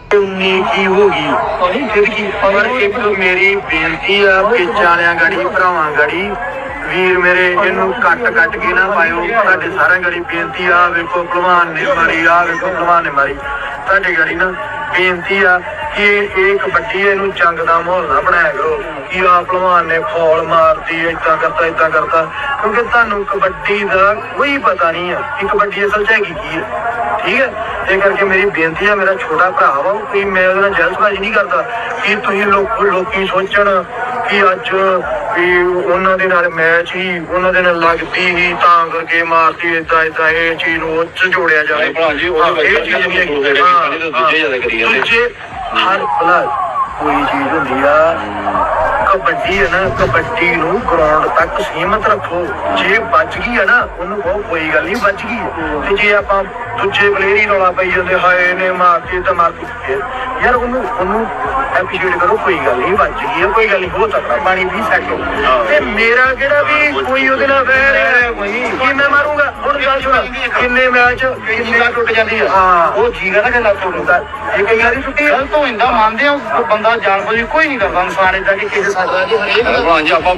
ਉਨੀ ਕੀ ਹੋ ਫਿਰ ਕੀ ਪਰ ਇੱਕ ਮੇਰੀ ਬੇਨਤੀ ਆ ਪਿੱਛ ਗੜੀ, ਭਰਾਵਾਂ ਗੜੀ, ਵੀਰ ਮੇਰੇ, ਇਹਨੂੰ ਕੱਟ ਕੱਟ ਕੇ ਨਾ ਪਾਇਓ। ਤੁਹਾਡੇ ਸਾਰਿਆਂ ਗੜੀ ਬੇਨਤੀ ਆ, ਵੇਖੋ ਭਲਵਾਨ ਨੇ ਮਾਰੀ, ਆ ਵੇਖੋ ਭਲਵਾਨ ਨੇ ਮਾਰੀ। ਤੁਹਾਡੇ ਗੜੀ ਨਾ ਬੇਨਤੀ ਆ ਕਿ ਇਹ ਕਬੱਡੀ ਇਹਨੂੰ ਜੰਗ ਦਾ ਮਾਹੌਲ ਨਾ ਬਣਾਇਆ ਕਰੋ। ਕਿ ਆ ਭਲਵਾਨ ਨੇ ਫੌਲ ਮਾਰਦੀ ਏਦਾਂ ਕਰਤਾ ਏਦਾਂ ਕਰਤਾ। ਕਿਉਂਕਿ ਤੁਹਾਨੂੰ ਕਬੱਡੀ ਦਾ ਕੋਈ ਪਤਾ ਨਹੀਂ ਆ ਕਿ ਕਬੱਡੀ ਅਸਲ ਚ ਹੈਗੀ ਕੀ ਹੈ ਠੀਕ ਹੈ ਇਹ ਕਰਕੇ ਮੇਰੀ ਬੇਨਤੀ ਆ ਮੇਰਾ ਛੋਟਾ ਭਰਾ ਵਾ ਕਿ ਮੈਂ ਉਹਦੇ ਜਲਦਬਾਜ਼ੀ ਨਹੀਂ ਕਰਦਾ ਕਿ ਤੁਸੀਂ ਲੋਕ ਲੋਕੀ ਸੋਚਣ ਕਿ ਅੱਜ ਵੀ ਉਹਨਾਂ ਦੇ ਨਾਲ ਮੈਚ ਹੀ ਉਹਨਾਂ ਦੇ ਨਾਲ ਲੱਗਦੀ ਹੀ ਤਾਂ ਕਰਕੇ ਮਾਰਤੀ ਏਦਾਂ ਏਦਾਂ ਇਹ ਚੀਜ਼ ਨੂੰ ਉਹ 'ਚ ਜੋੜਿਆ ਜਾਵੇ। ਨਹੀਂ ਭਰਾ ਜੀ, ਉਹਦੇ ਹਾਂ, ਇਹ ਚੀਜ਼ ਨਹੀਂ ਹਾਂ, ਦੂਜੇ ਜ਼ਿਆਦਾ ਕਰੀ ਜਾਂਦੇ। ਹਰ ਭਲਾ ਕੋਈ ਚੀਜ਼ ਹੁੰਦੀ ਆ। ਕਬੱਡੀ ਹੈ ਨਾ, ਕਬੱਡੀ ਨੂੰ ਗਰਾਊਂਡ ਤੱਕ ਸੀਮਤ ਰੱਖੋ। ਜੇ ਬਚ ਗਈ ਹੈ ਨਾ, ਉਹਨੂੰ ਕਹੋ ਕੋਈ ਗੱਲ ਨਹੀਂ, ਬਚ ਗਈ ਤੇ ਜੇ ਆਪਾਂ ਦੂਜੇ ਪਲੇਅਰ ਹੀ ਰੌਲਾ ਪਾਈ ਜਾਂਦੇ, ਹਾਏ ਨੇ ਮਾਰਤੀ ਤਾਂ ਮਾਰਤੀ ਫਿਰ ਯਾਰ ਉਹਨੂੰ ਉਹਨੂੰ ਐਪਰੀਸ਼ੀਏਟ ਕਰੋ ਕੋਈ ਗੱਲ ਨਹੀਂ ਵੱਜ ਗਈ ਹੈ। ਕੋਈ ਗੱਲ ਨਹੀਂ ਹੋ ਸਕਦਾ ਪਾਣੀ ਵੀ ਸੈੱਟ ਹੋ ਤੇ ਮੇਰਾ ਕਿਹੜਾ ਵੀ ਕੋਈ ਉਹਦੇ ਨਾਲ ਵੈਰ ਹੈ? ਕਿ ਮੈਂ ਮਾਰੂੰਗਾ? ਹੁਣ ਗੱਲ ਸੁਣ। ਕਿੰਨੇ ਮੈਚ ਕਿੰਨੇ ਟੁੱਟ ਜਾਂਦੀ ਆ? ਹਾਂ। ਉਹ ਜੀਗਾ ਨਾ ਕਿ ਲੱਤ ਟੁੱਟਦਾ ਇਹ ਕਈ ਵਾਰੀ ਟੁੱਟੀ ਆ। ਗਲਤ ਹੋ ਜਾਂਦਾ ਮੰਨਦੇ ਆ ਬੰਦਾ ਜਾਣ ਬੁੱਝ ਕੋਈ ਨਹੀਂ ਕਰਦਾ। ਇਨਸਾਨ ਇਦਾਂ ਕਿ ਕਿਸੇ ਸਾਡਾ ਜੀ ਹਰੇਕ ਭਲਵਾਨ ਜੀ ਆਪਾਂ